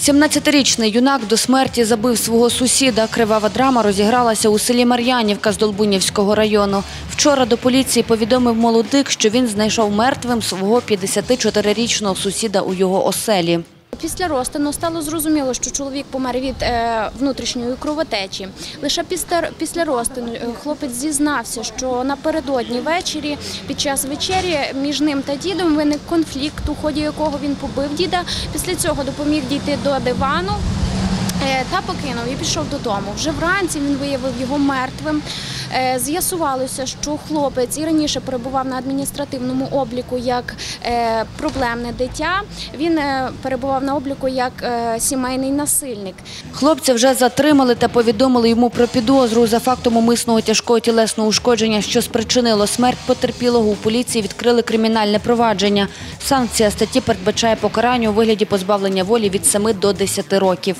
17-річний юнак до смерті забив свого сусіда. Кривава драма розігралася у селі Мар'янівка з Долбунівського району. Вчора до поліції повідомив молодик, що він знайшов мертвим свого 54-річного сусіда у його оселі. Після розтину стало зрозуміло, що чоловік помер від е, внутрішньої кровотечі. Лише після, розтину е, хлопець зізнався, що напередодні ввечері під час вечері між ним та дідом виник конфлікт, у ході якого він побив діда. Після цього допоміг дійти до дивану. Е, Та покинув і пішов додому. Вже вранці він виявив його мертвим. Е, З'ясувалося, що хлопець і раніше перебував на адміністративному обліку як е, проблемне дитя. Він перебував на обліку як сімейний насильник. Хлопця вже затримали та повідомили йому про підозру за фактом умисного тяжкого тілесного ушкодження, що спричинило смерть потерпілого. У поліції відкрили кримінальне провадження. Санкція статті передбачає покарання у вигляді позбавлення волі від 7 до 10 років.